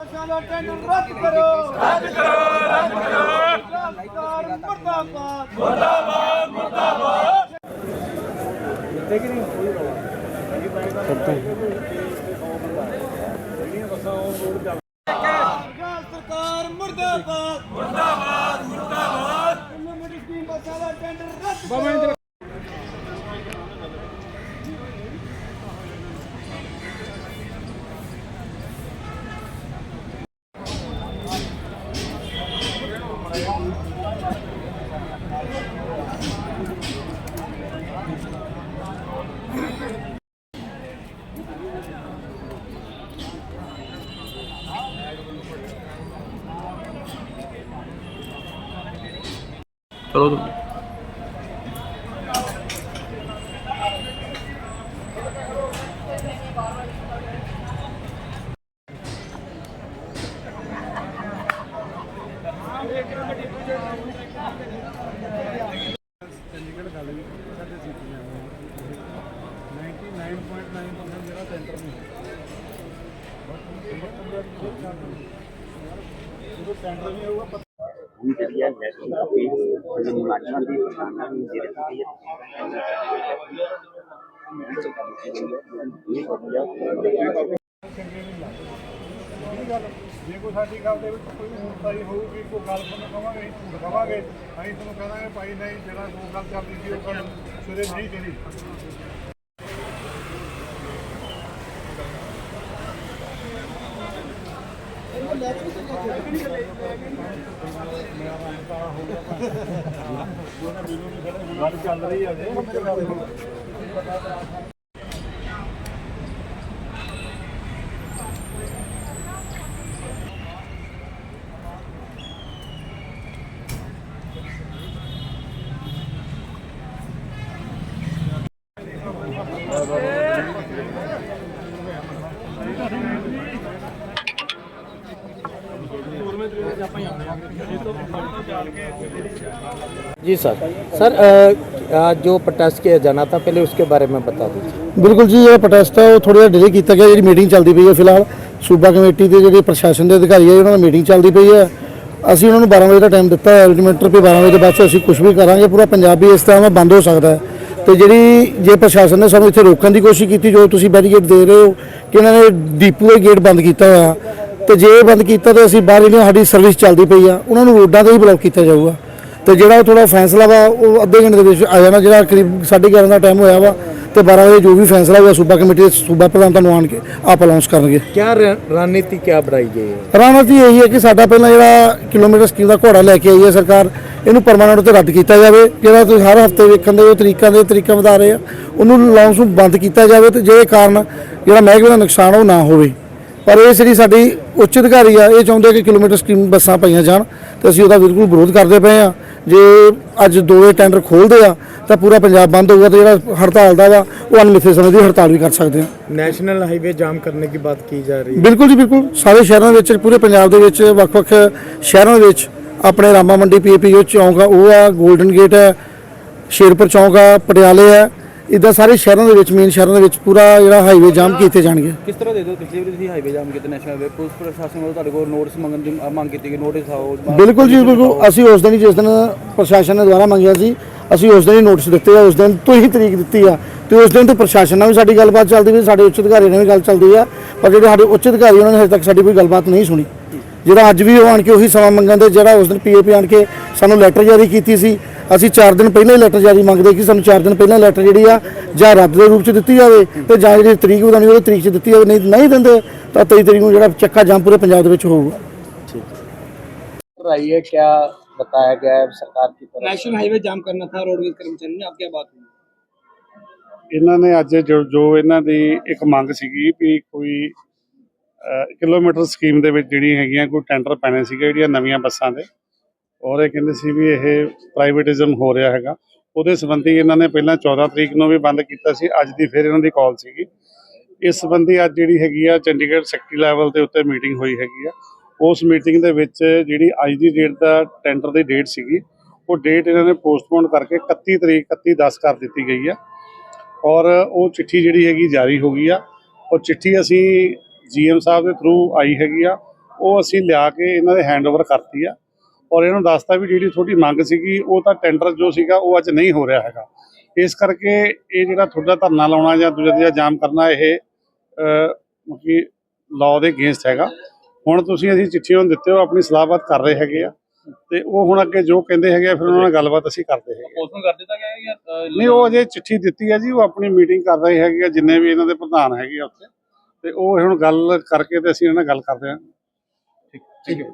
ਸਾਡਾ ਟੈਂਡਰ ਰੱਦ ਕਰੋ। ਰੱਦ ਕਰੋ ਰੱਦ ਕਰੋ। ਮੁਰਦਾਬਾਦ। ਮੁਰਦਾਬਾਦ ਮੁਰਦਾਬਾਦ। ਪੰਜਾਬ ਸਰਕਾਰ ਮੁਰਦਾਬਾਦ। ਮੁਰਦਾਬਾਦ ਮੁਰਦਾਬਾਦ। ਕਮਿਊਨਿਟੀ ਸਕੀਮ ਬੱਸਾਂ ਦਾ ਟੈਂਡਰ ਰੱਦ ਕਰੋ ਚਲੋ ਚੰਡੀਗੜ੍ਹ ਗੱਲ ਵੀ ਸਾਡੇ ਸੀਟੀਆਂ 99.9% ਜਿਹੜਾ ਸੈਂਟਰ ਨਹੀਂ ਜਦੋਂ ਸੈਂਟਰ ਨਹੀਂ ਹੋਊਗਾ ਪਤਾ ਹੁਣ ਜਿਹੜੀ ਹੈ ਨੈਸ਼ਨਲ ਅਪੀਲ ਜਿਹੜੀ ਦੀ ਕਿਸਾਨਾਂ ਦੀ ਜਿਹੜੇ ਦੀ ਜੇ ਕੋਈ ਸਾਡੀ ਗੱਲ ਦੇ ਵਿੱਚ ਕੋਈ ਹੁਣਤਾਈ ਹੋਊਗੀ ਕੋਈ ਗੱਲ ਤੁਹਾਨੂੰ ਕਵਾਂਗੇ ਅਸੀਂ ਝੂਠ ਕਵਾਂਗੇ ਅਸੀਂ ਤੁਹਾਨੂੰ ਕਹਾਂਗੇ ਭਾਈ ਨਹੀਂ ਜਿਹੜਾ ਉਹ ਗੱਲ ਚੱਲਦੀ ਸੀ ਉਹ ਗੱਲ ਸਵੇਰੇ ਨਹੀਂ ਕਰੀ ਗੱਲ ਚੱਲ ਰਹੀ ਹੈ जी सर सर अ, आज जो प्रोटेस्ट किया जाना था पहले उसके बारे में बता दीजिए ਬਿਲਕੁਲ ਜੀ ਇਹ ਪ੍ਰੋਟੈਸਟ ਹੈ ਉਹ ਥੋੜਾ ਜਿਹਾ ਡਿਲੇ ਕੀਤਾ ਗਿਆ ਜਿਹੜੀ ਮੀਟਿੰਗ ਚੱਲਦੀ ਪਈ ਹੈ ਫਿਲਹਾਲ ਸੂਬਾ ਕਮੇਟੀ ਦੇ ਜਿਹੜੇ ਪ੍ਰਸ਼ਾਸਨ ਦੇ ਅਧਿਕਾਰੀ ਹੈ ਉਹਨਾਂ ਦੀ ਮੀਟਿੰਗ ਚੱਲਦੀ ਪਈ ਹੈ ਅਸੀਂ ਉਹਨਾਂ ਨੂੰ 12 ਵਜੇ ਦਾ ਟਾਈਮ ਦਿੱਤਾ ਹੈ ਅਲਟੀਮੇਟਰ ਵੀ 12 ਵਜੇ ਦੇ ਬਾਅਦ 'ਚੋਂ ਅਸੀਂ ਕੁਝ ਵੀ ਕਰਾਂਗੇ ਪੂਰਾ ਪੰਜਾਬੀ ਇਸ ਤਰ੍ਹਾਂ ਦਾ ਬੰਦ ਹੋ ਸਕਦਾ ਹੈ ਤੇ ਜਿਹੜੀ ਜੇ ਪ੍ਰਸ਼ਾਸਨ ਨੇ ਸਾਨੂੰ ਇੱਥੇ ਰੋਕਣ ਦੀ ਕੋਸ਼ਿਸ਼ ਕੀਤੀ ਜੋ ਤੁਸੀਂ ਬੈਰੀਕੇਡ ਦੇ ਰਹੇ ਹੋ ਕਿ ਇਹਨਾਂ ਨੇ ਡੀਪੂ ਦੇ ਗੇਟ ਬੰਦ ਕੀਤਾ ਹੋਇਆ ਤੇ ਜੇ ਬੰਦ ਕੀਤਾ ਤਾਂ ਅਸੀਂ ਬਾਹਰ ਜਿਹੜੀ ਸਾਡੀ ਸਰਵਿਸ ਚੱਲਦੀ ਪਈ ਆ ਉਹਨਾਂ ਨੂੰ ਰੋਡਾਂ ਤੇ ਹੀ ਬਲੌਕ ਕੀਤਾ ਜਾਊਗਾ। ਤੇ ਜਿਹੜਾ ਥੋੜਾ ਫੈਸਲਾ ਵਾ ਉਹ ਅੱਧੇ ਘੰਟੇ ਦੇ ਵਿੱਚ ਆ ਜਾਣਾ ਜਿਹੜਾ ਕਰੀਬ 11:30 ਦਾ ਟਾਈਮ ਹੋਇਆ ਵਾ ਤੇ 12 ਵਜੇ ਜੋ ਵੀ ਫੈਸਲਾ ਹੋਇਆ ਸੂਬਾ ਕਮੇਟੀ ਦੇ ਸੂਬਾ ਪ੍ਰਧਾਨ ਤੁਹਾਨੂੰ ਆਣ ਕੇ ਆਪ ਅਨਾਉਂਸ ਕਰਨਗੇ। ਕੀ ਰਣਨੀਤੀ ਕੀ ਬਣਾਈ ਗਈ ਹੈ? ਰਣਨੀਤੀ ਇਹੀ ਹੈ ਕਿ ਸਾਡਾ ਪਹਿਲਾਂ ਜਿਹੜਾ ਕਿਲੋਮੀਟਰ ਸਕੀਮ ਦਾ ਘੋੜਾ ਲੈ ਕੇ ਆਈ ਹੈ ਸਰਕਾਰ ਇਹਨੂੰ ਪਰਮਾਨੈਂਟ ਤੇ ਰੱਦ ਕੀਤਾ ਜਾਵੇ। ਜਿਹੜਾ ਤੁਸੀਂ ਹਰ ਹਫ਼ਤੇ ਵੇਖਣ ਦੇ ਉਹ ਤਰੀਕਾਂ ਦੇ ਤਰੀਕਾ ਵਧਾ ਰਹੇ ਆ ਉਹਨੂੰ ਲਾਉਂਸ ਨੂੰ ਬੰਦ ਕੀਤਾ ਜਾਵੇ ਤੇ ਜਿਹਦੇ ਕਾਰਨ ਜਿਹੜਾ ਮਹਿਕਮੇ ਦਾ ਨੁਕਸਾਨ ਉਹ ਨਾ ਹੋਵੇ। ਪਰ ਇਹ ਜਿਹੜੀ ਸਾਡੀ ਉੱਚ ਅਧਿਕਾਰੀ ਆ ਇਹ ਚਾਹੁੰਦੇ ਕਿ ਕਿਲੋਮੀਟਰ ਸਕੀਮ ਬੱਸਾਂ ਪਾਈਆਂ ਜਾਣ ਤੇ ਅਸੀਂ ਉਹਦਾ ਬਿਲਕੁਲ ਵਿਰੋਧ ਕਰਦੇ ਪਏ ਆ। ਜੇ ਅੱਜ ਦੋਵੇਂ ਟੈਂਡਰ ਖੋਲਦੇ ਆ ਤਾਂ ਪੂਰਾ ਪੰਜਾਬ ਬੰਦ ਹੋਊਗਾ ਤੇ ਜਿਹੜਾ ਹੜਤਾਲ ਦਾ ਵਾ ਉਹ ਅਨਮਿੱਥੇ ਸਮੇਂ ਦੀ ਹੜਤਾਲ ਵੀ ਕਰ ਸਕਦੇ ਆ। ਨੈਸ਼ਨਲ ਹਾਈਵੇ ਜਾਮ ਕਰਨ ਦੀ ਬਾਤ ਕੀ ਜਾ ਰਹੀ ਹੈ? ਬਿਲਕੁਲ ਜੀ ਬਿਲਕੁਲ। ਸਾਰੇ ਸ਼ਹਿਰਾਂ ਦੇ ਵਿੱਚ ਪੂਰੇ ਪੰਜਾਬ ਦੇ ਵਿੱਚ ਵੱਖ-ਵੱਖ ਸ਼ਹਿਰਾਂ ਦੇ ਵਿੱਚ ਆਪਣੇ ਰਾਮਾ ਮੰਡੀ ਪੀਪੀਓ ਚੌਂਕ ਆ ਉਹ ਆ ਗੋਲਡਨ ਗੇਟ ਹੈ ਸ਼ੇਰਪੁਰ ਚੌਂਕ ਆ ਪਟਿਆਲੇ ਹੈ ਇਦਾਂ ਸਾਰੇ ਸ਼ਹਿਰਾਂ ਦੇ ਵਿੱਚ ਮੇਨ ਸ਼ਹਿਰਾਂ ਦੇ ਵਿੱਚ ਪੂਰਾ ਜਿਹੜਾ ਹਾਈਵੇ ਜਾਮ ਕੀਤੇ ਜਾਣਗੇ। ਕਿਸ ਤਰ੍ਹਾਂ ਦੇ ਦਿਓ? ਪਿਛਲੇ ਵਾਰੀ ਤੁਸੀਂ ਹਾਈਵੇ ਜਾਮ ਕੀਤਾ ਨੈਸ਼ਨਲ ਹਾਈਵੇ ਪੁਲਿਸ ਪ੍ਰਸ਼ਾਸਨ ਵੱਲੋਂ ਤੁਹਾਡੇ ਕੋਲ ਨੋਟਿਸ ਮੰਗਣ ਦੀ ਮੰਗ ਕੀਤੀ ਗਈ। ਨੋਟਿਸ ਆਓ ਬਿਲਕੁਲ ਜੀ ਬਿਲਕੁਲ। ਅਸੀਂ ਉਸ ਦਿਨ ਹੀ ਜਿਸ ਦਿਨ ਪ੍ਰਸ਼ਾਸਨ ਨੇ ਦੁਆਰਾ ਮੰਗਿਆ ਸੀ ਅਸੀਂ ਉਸ ਦਿਨ ਹੀ ਨੋਟਿਸ ਦਿੱਤੇ ਆ। ਉਸ ਦਿਨ ਤੋਂ ਹੀ ਤਰੀਕ ਦਿੱਤੀ ਆ। ਤੇ ਉਸ ਦਿਨ ਤੋਂ ਪ੍ਰਸ਼ਾਸਨ ਨਾਲ ਵੀ ਸਾਡੀ ਗੱਲਬਾਤ ਚੱਲਦੀ ਵੀ ਸਾਡੇ ਉੱਚ ਅਧਿਕਾਰੀ ਨਾਲ ਵੀ ਗੱਲ ਚੱਲਦੀ ਆ। ਪਰ ਜਿਹੜੇ ਸਾਡੇ ਉੱਚ ਅਧਿਕਾਰੀ ਉਹਨਾਂ ਨੇ ਹਜੇ ਤੱਕ ਸਾਡੀ ਕੋਈ ਗੱਲਬਾਤ ਨਹੀਂ ਸੁਣੀ। ਜਿਹੜਾ ਅੱਜ ਵੀ ਉਹ ਆਣ ਕੇ ਉਹੀ ਸਮਾਂ ਮੰਗਣ ਦੇ ਜਿਹੜਾ ਉਸ ਦਿਨ ਪੀਏਪੀ ਆਣ ਕੇ ਸਾਨੂੰ ਲੈਟਰ ਜਾਰੀ ਕੀਤੀ ਸੀ ਅਸੀਂ 4 ਦਿਨ ਪਹਿਲਾਂ ਹੀ ਲੈਟਰ ਜਾਰੀ ਮੰਗਦੇ ਕਿ ਸਾਨੂੰ 4 ਦਿਨ ਪਹਿਲਾਂ ਲੈਟਰ ਜਿਹੜੀ ਆ ਜਾਂ ਰੱਦ ਦੇ ਰੂਪ ਚ ਦਿੱਤੀ ਜਾਵੇ ਤੇ ਜਾਂ ਜਿਹੜੀ ਤਰੀਕ ਵਧਾਉਣੀ ਉਹ ਤਰੀਕ ਚ ਦਿੱਤੀ ਜਾਵੇ ਨਹੀਂ ਨਹੀਂ ਦਿੰਦੇ ਤਾਂ 23 ਤਰੀਕ ਨੂੰ ਜਿਹੜਾ ਚੱਕਾ ਜਾਮ ਪੂਰੇ ਪੰਜਾਬ ਦੇ ਵਿੱਚ ਹੋਊਗਾ रही है क्या बताया गया है सरकार की तरफ नेशनल हाईवे जाम करना था रोडवेज कर्मचारी ने अब क्या बात हुई ਇਹਨਾਂ ਨੇ ਅੱਜ ਜੋ ਜੋ ਇਹਨਾਂ ਦੀ ਇੱਕ ਮੰਗ ਸੀਗੀ ਵੀ ਕੋਈ ਅਹ, ਕਿਲੋਮੀਟਰ ਸਕੀਮ ਦੇ ਵਿੱਚ ਜਿਹੜੀਆਂ ਹੈਗੀਆਂ ਕੋਈ ਟੈਂਡਰ ਪੈਣੇ ਸੀਗੇ ਜਿਹੜੀਆਂ ਨਵੀਆਂ ਬੱਸਾਂ ਦੇ ਔਰ ਇਹ ਕਹਿੰਦੇ ਸੀ ਵੀ ਇਹ ਪ੍ਰਾਈਵੇਟਿਜ਼ਮ ਹੋ ਰਿਹਾ ਹੈਗਾ। ਉਹਦੇ ਸੰਬੰਧੀ ਇਹਨਾਂ ਨੇ ਪਹਿਲਾਂ 14 ਤਰੀਕ ਨੂੰ ਵੀ ਬੰਦ ਕੀਤਾ ਸੀ, ਅੱਜ ਦੀ ਫਿਰ ਇਹਨਾਂ ਦੀ ਕਾਲ ਸੀਗੀ। ਇਸ ਸੰਬੰਧੀ ਅੱਜ ਜਿਹੜੀ ਹੈਗੀ ਆ ਚੰਡੀਗੜ੍ਹ ਸੈਕਟਰੀ ਲੈਵਲ ਦੇ ਉੱਤੇ ਮੀਟਿੰਗ ਹੋਈ ਹੈਗੀ ਆ। ਉਸ ਮੀਟਿੰਗ ਦੇ ਵਿੱਚ ਜਿਹੜੀ ਅੱਜ ਦੀ ਡੇਟ ਦਾ ਟੈਂਡਰ ਦੀ ਡੇਟ ਸੀਗੀ, ਉਹ ਡੇਟ ਇਹਨਾਂ ਨੇ ਪੋਸਟਪੋਨ ਕਰਕੇ 31 ਤਰੀਕ 31 10 ਕਰ ਦਿੱਤੀ ਗਈ ਆ। ਔਰ ਉਹ ਚਿੱਠੀ ਜਿਹੜੀ ਹੈਗੀ ਜਾਰੀ ਹੋ ਗਈ ਆ। ਉਹ ਚਿੱਠੀ ਅਸੀਂ ਜੀਐਮ ਸਾਹਿਬ ਦੇ ਥਰੂ ਆਈ ਹੈਗੀ ਆ। ਉਹ ਅਸੀਂ ਲਿਆ ਕੇ ਇਹਨਾਂ ਦੇ ਹੈਂਡਓਵਰ ਕਰਤੀ ਆ। ਔਰ ਇਹਨੂੰ ਦੱਸਤਾ ਵੀ ਜਿਹੜੀ ਤੁਹਾਡੀ ਮੰਗ ਸੀਗੀ ਉਹ ਤਾਂ ਟੈਂਡਰ ਜੋ ਸੀਗਾ ਉਹ ਅੱਜ ਨਹੀਂ ਹੋ ਰਿਹਾ ਹੈਗਾ। ਇਸ ਕਰਕੇ ਇਹ ਜਿਹੜਾ ਤੁਹਾਡਾ ਧਰਨਾ ਲਾਉਣਾ ਜਾਂ ਦੂਜਾ ਦੂਜਾ ਜਾਮ ਕਰਨਾ ਇਹ ਕਿ ਲਾਅ ਦੇ ਅਗੇਂਸਟ ਹੈਗਾ। ਹੁਣ ਤੁਸੀਂ ਅਸੀਂ ਚਿੱਠੀ ਉਹਨੂੰ ਦਿੱਤੇ ਹੋ ਆਪਣੀ ਸਲਾਹਬਾਤ ਕਰ ਰਹੇ ਹੈਗੇ ਆ। ਤੇ ਉਹ ਹੁਣ ਅੱਗੇ ਜੋ ਕਹਿੰਦੇ ਹੈਗੇ ਫਿਰ ਉਹਨਾਂ ਨਾਲ ਗੱਲਬਾਤ ਅਸੀਂ ਕਰਦੇ ਹੈਗੇ ਪੋਸਟਪੋਨ ਕਰ ਦਿੱਤਾ ਗਿਆ ਹੈ ਜਾਂ ਨਹੀਂ ਉਹ ਅਜੇ ਚਿੱਠੀ ਦਿੱਤੀ ਹੈ ਜੀ ਉਹ ਆਪਣੀ ਮੀਟਿੰਗ ਕਰ ਰਹੇ ਹੈਗੇ ਆ ਜਿੰਨੇ ਵੀ ਇਹਨਾਂ ਦੇ ਪ੍ਰਧਾਨ ਹੈਗੇ ਆ ਉੱਥੇ। ਤੇ ਉਹ ਹੁਣ ਗੱਲ ਕਰਕੇ ਤੇ ਅਸੀਂ ਇਹਨਾਂ ਨਾਲ ਗੱਲ ਕਰਦੇ ਹਾਂ ਠੀਕ ਹੈ।